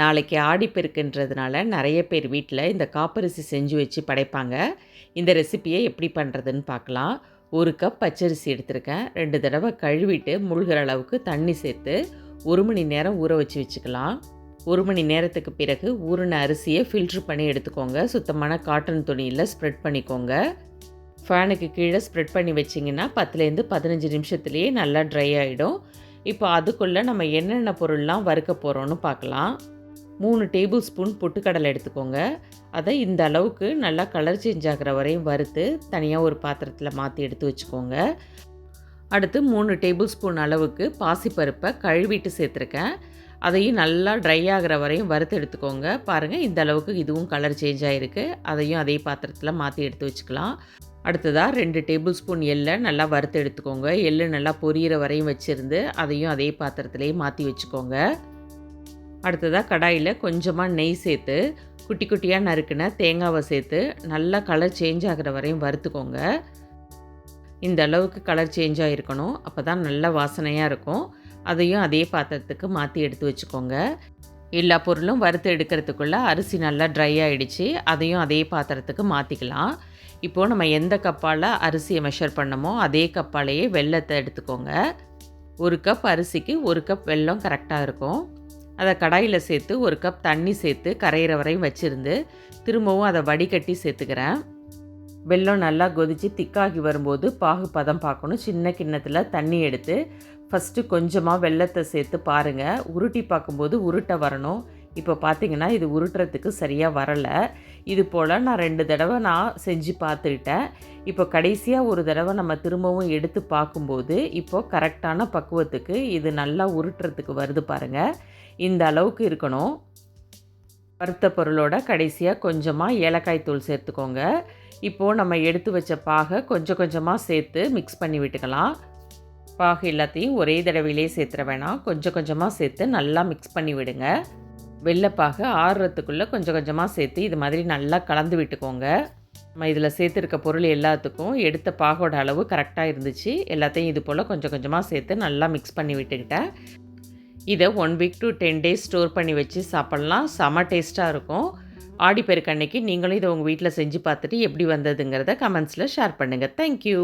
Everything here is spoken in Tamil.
நாளைக்கு ஆடிப்பெருக்குன்றதுனால நிறைய பேர் வீட்டில் இந்த காப்பரிசி செஞ்சு வச்சு படைப்பாங்க. இந்த ரெசிப்பியை எப்படி பண்ணுறதுன்னு பார்க்கலாம். ஒரு கப் பச்சரிசி எடுத்திருக்கேன். ரெண்டு தடவை கழுவிட்டு முழுகிற அளவுக்கு தண்ணி சேர்த்து ஒரு மணி நேரம் ஊற வச்சு வச்சுக்கலாம். ஒரு மணி நேரத்துக்கு பிறகு ஊறின அரிசியை ஃபில்ட்ரு பண்ணி எடுத்துக்கோங்க. சுத்தமான காட்டன் துணியில் ஸ்ப்ரெட் பண்ணிக்கோங்க. ஃபேனுக்கு கீழே ஸ்ப்ரெட் பண்ணி வச்சிங்கன்னா பத்துலேருந்து பதினஞ்சு நிமிஷத்துலேயே நல்லா ட்ரை ஆகிடும் இப்போ அதுக்குள்ளே நம்ம என்னென்ன பொருள்லாம் வறுக்க போகிறோன்னு பார்க்கலாம். மூணு டேபிள் ஸ்பூன் பொட்டுக்கடலை எடுத்துக்கோங்க. அதை இந்த அளவுக்கு நல்லா கலர் சேஞ்ச் ஆகிற வரையும் வறுத்து தனியாக ஒரு பாத்திரத்தில் மாற்றி எடுத்து வச்சுக்கோங்க. அடுத்து மூணு டேபிள் ஸ்பூன் அளவுக்கு பாசிப்பருப்பை கழுவிட்டு சேர்த்துருக்கேன். அதையும் நல்லா ட்ரை ஆகிற வரையும் வறுத்து எடுத்துக்கோங்க. பாருங்கள் இந்த அளவுக்கு இதுவும் கலர் சேஞ்ச் ஆகிருக்கு அதையும் அதே பாத்திரத்தில் மாற்றி எடுத்து வச்சுக்கலாம். அடுத்ததாக ரெண்டு டேபிள் ஸ்பூன் எள்ளை நல்லா வறுத்து எடுத்துக்கோங்க. எள்ளு நல்லா பொரியிற வரையும் வச்சுருந்து அதையும் அதே பாத்திரத்துலேயே மாற்றி வச்சுக்கோங்க. அடுத்ததாக கடாயில் கொஞ்சமாக நெய் சேர்த்து குட்டி குட்டியாக நறுக்கின தேங்காவை சேர்த்து நல்லா கலர் சேஞ்ச் ஆகிற வரையும் வறுத்துக்கோங்க. இந்த அளவுக்கு கலர் சேஞ்ச் ஆகிருக்கணும் அப்போ தான் நல்ல வாசனையாக இருக்கும். அதையும் அதே பாத்திரத்துக்கு மாற்றி எடுத்து வச்சுக்கோங்க. எல்லா பொருளும் வறுத்து எடுக்கிறதுக்குள்ளே அரிசி நல்லா ட்ரை ஆகிடுச்சு அதையும் அதே பாத்திரத்துக்கு மாற்றிக்கலாம் இப்போது நம்ம எந்த கப்பால் அரிசியை மெஷர் பண்ணமோ அதே கப்பாலேயே வெள்ளத்தை எடுத்துக்கோங்க. ஒரு கப் அரிசிக்கு ஒரு கப் வெல்லம் கரெக்டாக இருக்கும். அதை கடாயில் சேர்த்து ஒரு கப் தண்ணி சேர்த்து கரையிற வரையும் வச்சுருந்து திரும்பவும் அதை வடிகட்டி சேர்த்துக்கிறேன். வெல்லம் நல்லா கொதித்து திக்காகி வரும்போது பாகு பதம் பார்க்கணும். சின்ன கிண்ணத்தில் தண்ணி எடுத்து ஃபஸ்ட்டு கொஞ்சமாக வெள்ளத்தை சேர்த்து பாருங்கள் உருட்டி பார்க்கும்போது உருட்டை வரணும். இப்போ பார்த்தீங்கன்னா இது உருட்டுறதுக்கு சரியாக வரலை. இது போல் நான் ரெண்டு தடவை நான் செஞ்சு பார்த்துக்கிட்டேன். இப்போ கடைசியாக ஒரு தடவை நம்ம திரும்பவும் எடுத்து பார்க்கும்போது இப்போது கரெக்டான பக்குவத்துக்கு இது நல்லா உருட்டுறதுக்கு வருது பாருங்கள் இந்த அளவுக்கு இருக்கணும். வறுத்த பொருளோட கடைசியாக கொஞ்சமாக ஏலக்காய் தூள் சேர்த்துக்கோங்க. இப்போது நம்ம எடுத்து வச்ச பாகை கொஞ்சம் கொஞ்சமாக சேர்த்து மிக்ஸ் பண்ணி விட்டுக்கலாம். பாகு எல்லாத்தையும் ஒரே தடவையிலே சேர்த்துற வேணாம். கொஞ்சம் கொஞ்சமாக சேர்த்து நல்லா மிக்ஸ் பண்ணி விடுங்க. வெள்ளைப்பாக ஆறுறதுக்குள்ளே கொஞ்சம் கொஞ்சமாக சேர்த்து இது மாதிரி நல்லா கலந்து விட்டுக்கோங்க. நம்ம இதில் சேர்த்துருக்க பொருள் எல்லாத்துக்கும் எடுத்த பாகோட அளவு கரெக்டாக இருந்துச்சு. எல்லாத்தையும் இது போல் கொஞ்சம் கொஞ்சமாக சேர்த்து நல்லா மிக்ஸ் பண்ணி விட்டுக்கிட்டேன். இதை one week to ten days store பண்ணி வச்சு சாப்பிட்லாம். செம டேஸ்ட்டாக இருக்கும். ஆடி பெருக்கு அன்னைக்கு நீங்களும் இதை உங்கள் வீட்டில் செஞ்சு பார்த்துட்டு எப்படி வந்ததுங்கிறத கமெண்ட்ஸில் ஷேர் பண்ணுங்கள் தேங்க்யூ